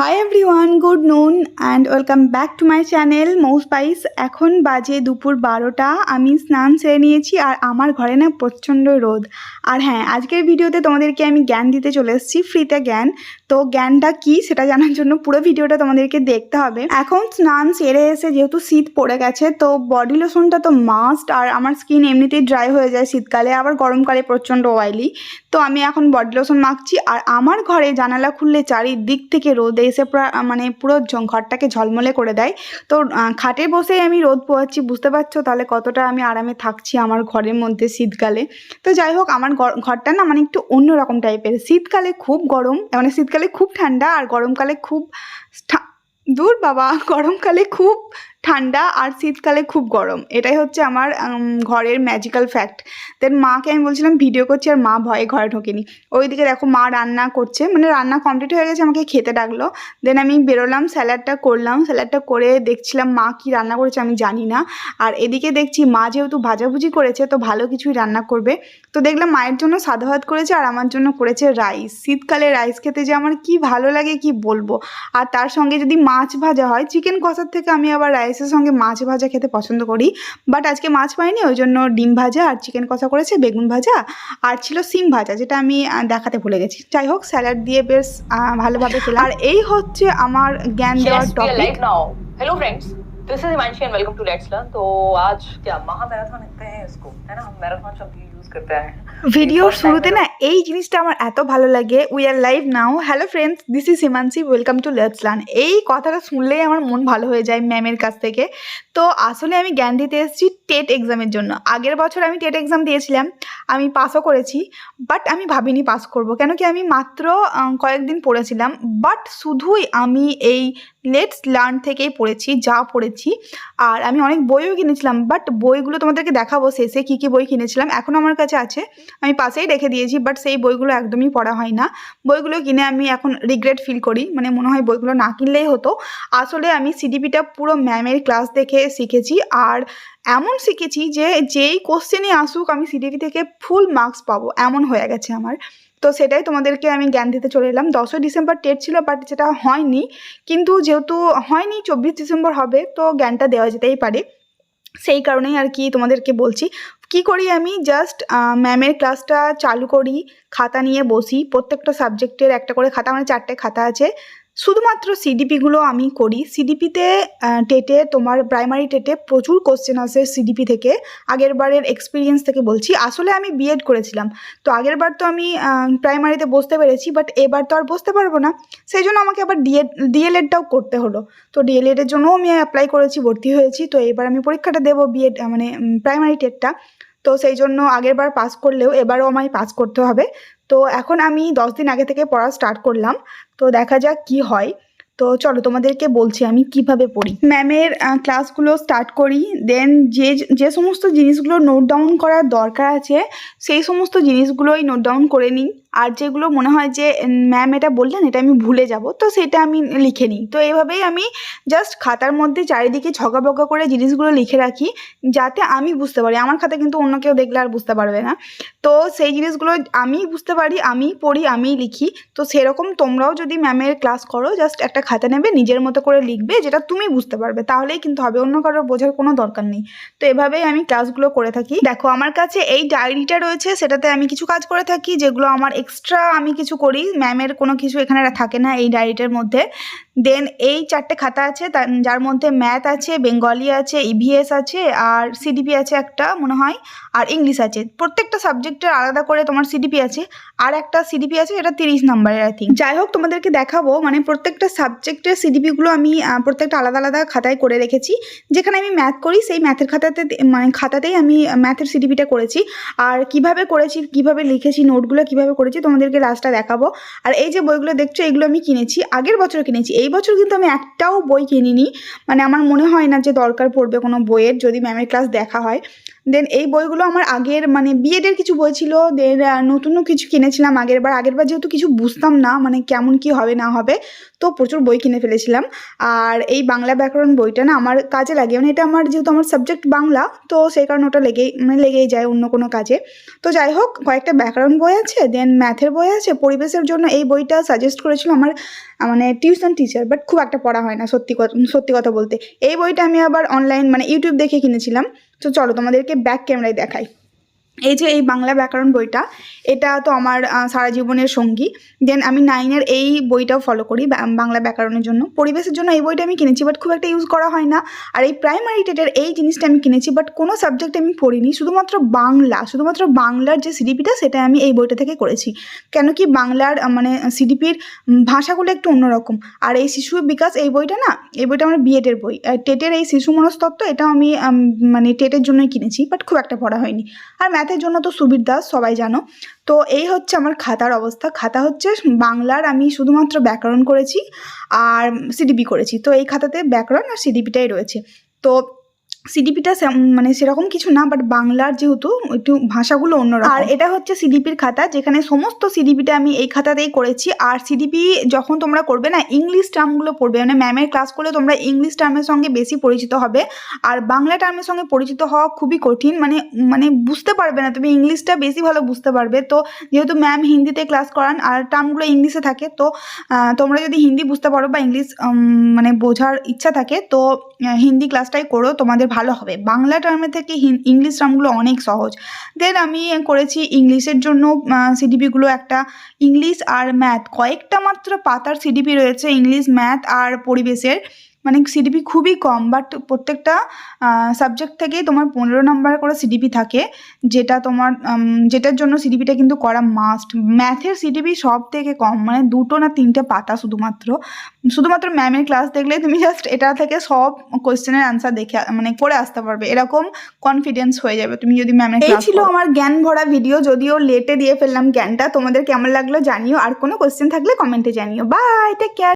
Hi everyone good noon and welcome back to my channel Mou spice এখন বাজে দুপুর বারোটা, আমি স্নান সেরে নিয়েছি আর আমার ঘরে না প্রচণ্ড রোদ। আর হ্যাঁ আজকের ভিডিওতে তোমাদেরকে আমি জ্ঞান দিতে চলে এসেছি ফ্রিতে জ্ঞান। তো জ্ঞানটা কি সেটা জানার জন্য পুরো ভিডিওটা তোমাদেরকে দেখতে হবে। এখন স্নান সেরে এসে যেহেতু শীত পড়ে গেছে, তো বডি লোশনটা তো মাস্ট আর আমার স্কিন এমনিতেই ড্রাই হয়ে যায় শীতকালে, আবার গরমকালে প্রচণ্ড অয়েলি তো আমি এখন বডি লোশন মাখছি আর আমার ঘরে জানালা খুললে চারিদিক থেকে রোদ এসে পুরো মানে পুরো ঘরটাকে ঝলমলে করে দেয়। তো খাটে বসেই আমি রোদ পোয়াচ্ছি বুঝতে পারছ? তাহলে কতটা আমি আরামে থাকছি আমার ঘরের মধ্যে শীতকালে। তো যাই হোক, আমার ঘর- ঘরটা না মানে একটু অন্যরকম টাইপের। শীতকালে খুব গরম মানে শীতকালে খুব ঠান্ডা আর গরমকালে খুব দূর বাবা, গরমকালে খুব ঠান্ডা আর শীতকালে খুব গরম। এটাই হচ্ছে আমার ঘরের ম্যাজিক্যাল ফ্যাক্ট দেন মাকে আমি বলছিলাম, ভিডিও করছি আর মা ভয়ে ঘরে ঢোকেনি। ওইদিকে দেখো মা রান্না করছে মানে রান্না কমপ্লিট হয়ে গেছে, আমাকে খেতে ডাকলো। দেন আমি বেরোলাম, স্যালাডটা করলাম। স্যালাডটা করে দেখছিলাম মা কি রান্না করেছে, আমি জানি না। আর এদিকে দেখছি মা যেহেতু ভাজাভুজি করেছে, তো ভালো কিছুই রান্না করবে। তো দেখলাম মায়ের জন্য সাদা ভাত করেছে আর আমার জন্য করেছে রাইস শীতকালে রাইস খেতে যে আমার কি ভালো লাগে, কি বলব? আর তার সঙ্গে যদি মাছ ভাজা হয় চিকেন কষার থেকে আমি আবার রাইসের সঙ্গে মাছ ভাজা খেতে পছন্দ করি বাট আজকে মাছ পাইনি ওই জন্য ডিম ভাজা আর চিকেন কষা করেছে বেগুন ভাজা আর ছিল সিম ভাজা যেটা আমি আহ, দেখাতে ভুলে গেছি যাই হোক স্যালাড দিয়ে বেশ আহ, ভালোভাবে খেলাম আর এই হচ্ছে আমার জ্ঞান দেওয়ার Yes, we are topic live now. Hello friends, this is Himanshi and welcome to Let's Learn. तो आज क्या महामैराथन लिखते हैं इसको है ना हम मैराथन शब्द यूज करते हैं ভিডিওর শুরুতে না এই জিনিসটা আমার এত ভালো লাগে। We are live now hello friends this is Himanshi welcome to let's learn এই কথাটা শুনলেই আমার মন ভালো হয়ে যায় ম্যামের কাছ থেকে। তো আসলে আমি জ্ঞান দিতে এসেছি টেট এক্সামের জন্য। আগের বছর আমি টেট এক্সাম দিয়েছিলাম। আমি পাসও করেছি বাট আমি ভাবিনি পাস করব। কেন কি আমি মাত্র কয়েকদিন পড়েছিলাম বাট শুধুই আমি এই লেটস লার্ন থেকেই পড়েছি, যা পড়েছি। আর আমি অনেক বইও কিনেছিলাম বাট বইগুলো তোমাদেরকে দেখাবো শেষে কী কী বই কিনেছিলাম। এখন আমার কাছে আছে, আমি পাশেই রেখে দিয়েছি বাট সেই বইগুলো একদমই পড়া হয় না। বইগুলো কিনে আমি এখন রিগ্রেট ফিল করি মানে মনে হয় বইগুলো না কিনলেই হতো। আসলে আমি সিডিপিটা পুরো ম্যামের ক্লাস দেখে শিখেছি, আর এমন শিখেছি যে যেই কোশ্চেনই আসুক, আমি সিডিপি থেকে ফুল মার্কস পাবো, এমন হয়ে গেছে আমার। তো সেটাই তোমাদেরকে আমি জ্ঞান দিতে চলে এলাম। দশই ডিসেম্বর টেট ছিল বাট সেটা হয়নি। কিন্তু যেহেতু হয়নি, চব্বিশ ডিসেম্বর হবে, তো জ্ঞানটা দেওয়া যেতেই পারে। সেই কারণেই আর কি তোমাদেরকে বলছি, কি করি আমি? জাস্ট ম্যামের ক্লাসটা চালু করি, খাতা নিয়ে বসি। প্রত্যেকটা সাবজেক্টের একটা করে খাতা মানে চারটে খাতা আছে। শুধুমাত্র সিডিপিগুলো আমি করি। সিডিপিতে টেটে তোমার প্রাইমারি টেটে প্রচুর কোশ্চেন আসে সিডিপি থেকে। আগের বারের এক্সপিরিয়েন্স থেকে বলছি। আসলে আমি বিএড করেছিলাম। তো আগের বার তো আমি প্রাইমারিতে বসতে পেরেছি বাট এবার তো আর বসতে পারব না। সেই জন্য আমাকে আবার ডিএড ডিএলএডটাও করতে হলো। তো ডিএলএডের জন্যও আমি অ্যাপ্লাই করেছি, ভর্তি হয়েছি। তো এবার আমি পরীক্ষাটা দেবো বিএড মানে প্রাইমারি টেটটা তো সেই জন্য আগের বার পাস করলেও এবারও আমায় পাস করতে হবে। তো এখন আমি দশ দিন আগে থেকে পড়া স্টার্ট করলাম। তো দেখা যাক কি হয়। তো চলো তোমাদেরকে বলছি আমি কীভাবে পড়ি। ম্যামের ক্লাসগুলো স্টার্ট করি। দেন যে যে সমস্ত জিনিসগুলো নোট ডাউন করার দরকার আছে, সেই সমস্ত জিনিসগুলোই নোট ডাউন করে নিই। আর যেগুলো মনে হয় যে ম্যাম এটা বললেন, এটা আমি ভুলে যাব, তো সেটা আমি লিখে নিই। তো এইভাবেই আমি জাস্ট খাতার মধ্যে চারিদিকে ছকাবকা করে জিনিসগুলো লিখে রাখি, যাতে আমি বুঝতে পারি। আমার খাতা কিন্তু অন্য কেউ দেখলে আর বুঝতে পারবে না। তো সেই জিনিসগুলো আমি বুঝতে পারি আমি পড়ি, আমিই লিখি। তো সেরকম তোমরাও যদি ম্যামের ক্লাস করো জাস্ট একটা খাতা নেবে, নিজের মতো করে লিখবে, যেটা তুমি বুঝতে পারবে। তাহলেই কিন্তু হবে, অন্য কারোর বোঝার কোনো দরকার নেই। তো এভাবেই আমি ক্লাসগুলো করে থাকি। দেখো, আমার কাছে এই ডায়েরিটা রয়েছে, সেটাতে আমি কিছু কাজ করে থাকি, যেগুলো আমার এক্সট্রা আমি কিছু করি ম্যামের কোনো কিছু এখানে থাকে না এই ডায়েরিটার মধ্যে। দেন এই চারটে খাতা আছে যার মধ্যে ম্যাথ আছে বেঙ্গলি আছে ইভিএস আছে, আর সিডিপি আছে একটা মনে হয়, আর ইংলিশ আছে। প্রত্যেকটা সাবজেক্টের আলাদা করে তোমার সিডিপি আছে, আর একটা সিডিপি আছে, এটা তিরিশ নাম্বারের আই থিঙ্ক যাই হোক তোমাদেরকে দেখাবো মানে প্রত্যেকটা সাবজেক্টের সিডিপিগুলো আমি প্রত্যেকটা আলাদা আলাদা খাতায় করে রেখেছি। যেখানে আমি ম্যাথ করি, সেই ম্যাথের খাতাতে মানে খাতাতেই আমি ম্যাথের সিডিপিটা করেছি। আর কীভাবে করেছি, কীভাবে লিখেছি নোটগুলো কীভাবে করেছি, তোমাদেরকে লাস্টটা দেখাবো। আর এই যে বইগুলো দেখছ, এগুলো আমি কিনেছি, আগের বছর কিনেছি। এই বছর কিন্তু আমি একটাও বই কিনিনি। মানে আমার মনে হয় না যে দরকার পড়বে কোনো বইয়ের, যদি ম্যামের ক্লাস দেখা হয়। দেন এই বইগুলো আমার আগের মানে বিএডের কিছু বই ছিল। দেন নতুনও কিছু কিনেছিলাম আগের বার আগের বার যেহেতু কিছু বুঝতাম না মানে কেমন কি হবে, না হবে, তো প্রচুর বই কিনে ফেলেছিলাম। আর এই বাংলা ব্যাকরণ বইটা না আমার কাজে লাগে। মানে এটা আমার যেহেতু আমার সাবজেক্ট বাংলা, তো সেই কারণে ওটা লেগেই মানে লেগেই যায় অন্য কোনো কাজে। তো যাই হোক, কয়েকটা ব্যাকরণ বই আছে দেন ম্যাথের বই আছে। পরিবেশের জন্য এই বইটা সাজেস্ট করেছিল আমার মানে টিউশন টিচার বাট খুব একটা পড়া হয় না, সত্যি কথা সত্যি কথা বলতে। এই বইটা আমি আবার অনলাইন মানে ইউটিউব দেখে কিনেছিলাম। তো চলো তোমাদেরকে ব্যাক ক্যামেরায় দেখাই। এই যে এই বাংলা ব্যাকরণ বইটা, এটা তো আমার সারা জীবনের সঙ্গী। দেন আমি নাইনের এই বইটাও ফলো করি বাংলা ব্যাকরণের জন্য। পরিবেশের জন্য এই বইটা আমি কিনেছি বাট খুব একটা ইউজ করা হয় না। আর এই প্রাইমারি টেটের এই জিনিসটা আমি কিনেছি বাট কোনো সাবজেক্ট আমি পড়িনি। শুধুমাত্র বাংলা, শুধুমাত্র বাংলার যে সিডিপিটা সেটা আমি এই বইটা থেকে করেছি। কেন কি বাংলার মানে সিডিপির ভাষাগুলো একটু অন্যরকম। আর এই শিশু বিকাশ, এই বইটা না, এই বইটা আমার বিএডের বই। টেটের এই শিশু মনস্তত্ত্ব, এটাও আমি মানে টেটের জন্যই কিনেছি বাট খুব একটা পড়া হয়নি। আর ম্যাথের জন্য তো সুবীর দাস, সবাই জানো। তো এই হচ্ছে আমার খাতার অবস্থা। খাতা হচ্ছে বাংলার আমি শুধুমাত্র ব্যাকরণ করেছি আর সিডিপি করেছি। তো এই খাতাতে ব্যাকরণ আর সিডিপিটাই রয়েছে। তো সিডিপিটা মানে সেরকম কিছু না বাট বাংলার যেহেতু একটু ভাষাগুলো অন্যরকম। আর এটা হচ্ছে সিডিপির খাতা, যেখানে সমস্ত সিডিপিটা আমি এই খাতাতেই করেছি। আর সিডিপি যখন তোমরা করবে না ইংলিশ টার্মগুলো পড়বে মানে ম্যামের ক্লাস করলে তোমরা ইংলিশ টার্মের সঙ্গে বেশি পরিচিত হবে। আর বাংলা টার্মের সঙ্গে পরিচিত হওয়া খুবই কঠিন মানে মানে বুঝতে পারবে না তুমি ইংলিশটা বেশি ভালো বুঝতে পারবে। তো যেহেতু ম্যাম হিন্দিতে ক্লাস করান, আর টার্মগুলো ইংলিশে থাকে, তো তোমরা যদি হিন্দি বুঝতে পারো বা ইংলিশ মানে বোঝার ইচ্ছা থাকে, তো হিন্দি ক্লাসটাই করো। তোমাদের ভালো হবে। বাংলা টার্মের থেকে ইংলিশ টার্মগুলো অনেক সহজ। দেন আমি করেছি ইংলিশের জন্য সিডিপিগুলো একটা ইংলিশ আর ম্যাথ কয়েকটা মাত্র পাতার সিডিপি রয়েছে ইংলিশ ম্যাথ আর পরিবেশের। মানে সিডিপি খুবই কম বাট প্রত্যেকটা সাবজেক্ট থেকেই তোমার পনেরো নাম্বার করে সিডিপি থাকে যেটা তোমার যেটার জন্য সিডিপিটা কিন্তু করা মাস্ট ম্যাথের সিডিপি সব থেকে কম মানে দুটো না তিনটে পাতা শুধুমাত্র। শুধুমাত্র ম্যামের ক্লাস দেখলে তুমি জাস্ট এটা থেকে সব কোয়েশ্চেনের আনসার দেখে মানে করে আসতে পারবে। এরকম কনফিডেন্স হয়ে যাবে তুমি যদি ম্যামের এই ছিল আমার জ্ঞান ভরা ভিডিও যদিও লেটে দিয়ে ফেললাম জ্ঞানটা। তোমাদের কেমন লাগল জানিও আর কোনো কোয়েশ্চেন থাকলে কমেন্টে জানিও। Bye take care